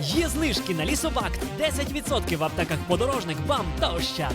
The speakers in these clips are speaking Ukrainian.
Є знижки на лісобак 10% в аптеках подорожник, бам та ощад.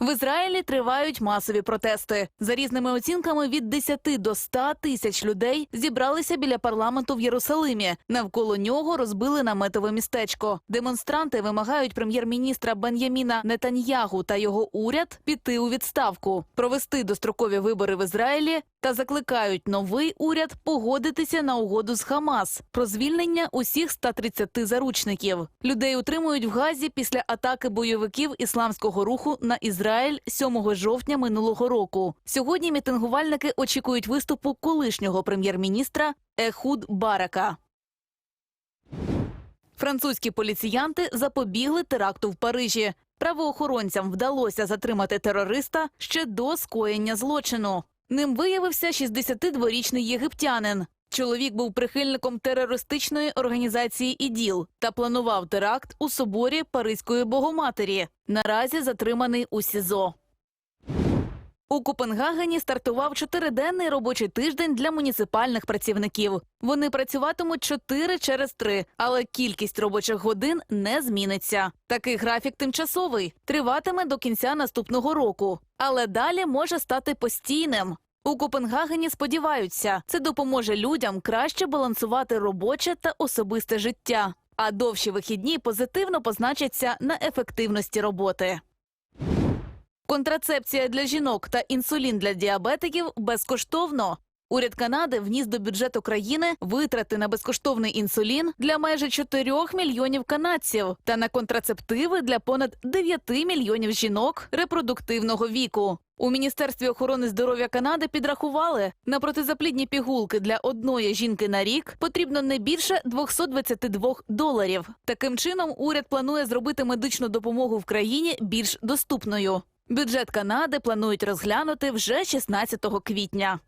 В Ізраїлі тривають масові протести. За різними оцінками, від 10 до 100 тисяч людей зібралися біля парламенту в Єрусалимі. Навколо нього розбили наметове містечко. Демонстранти вимагають прем'єр-міністра Бен'яміна Нетаньягу та його уряд піти у відставку, провести дострокові вибори в Ізраїлі та закликають новий уряд погодитися на угоду з Хамас про звільнення усіх 130 заручників. Людей утримують в Газі після атаки бойовиків ісламського руху на Ізраїль 7 жовтня минулого року. Сьогодні мітингувальники очікують виступу колишнього прем'єр-міністра Ехуд Барака. Французькі поліціянти запобігли теракту в Парижі. Правоохоронцям вдалося затримати терориста ще до скоєння злочину. Ним виявився 62-річний єгиптянин. Чоловік був прихильником терористичної організації ІДІЛ та планував теракт у соборі Паризької Богоматері. Наразі затриманий у СІЗО. У Копенгагені стартував чотириденний робочий тиждень для муніципальних працівників. Вони працюватимуть 4 через 3, але кількість робочих годин не зміниться. Такий графік тимчасовий триватиме до кінця наступного року, але далі може стати постійним. У Копенгагені сподіваються, це допоможе людям краще балансувати робоче та особисте життя. А довші вихідні позитивно позначаться на ефективності роботи. Контрацепція для жінок та інсулін для діабетиків безкоштовно. Уряд Канади вніс до бюджету країни витрати на безкоштовний інсулін для майже 4 мільйонів канадців та на контрацептиви для понад 9 мільйонів жінок репродуктивного віку. У міністерстві охорони здоров'я Канади підрахували на протизаплідні пігулки для одної жінки на рік потрібно не більше 222 доларів. Таким чином, уряд планує зробити медичну допомогу в країні більш доступною. Бюджет Канади планують розглянути вже 16 квітня.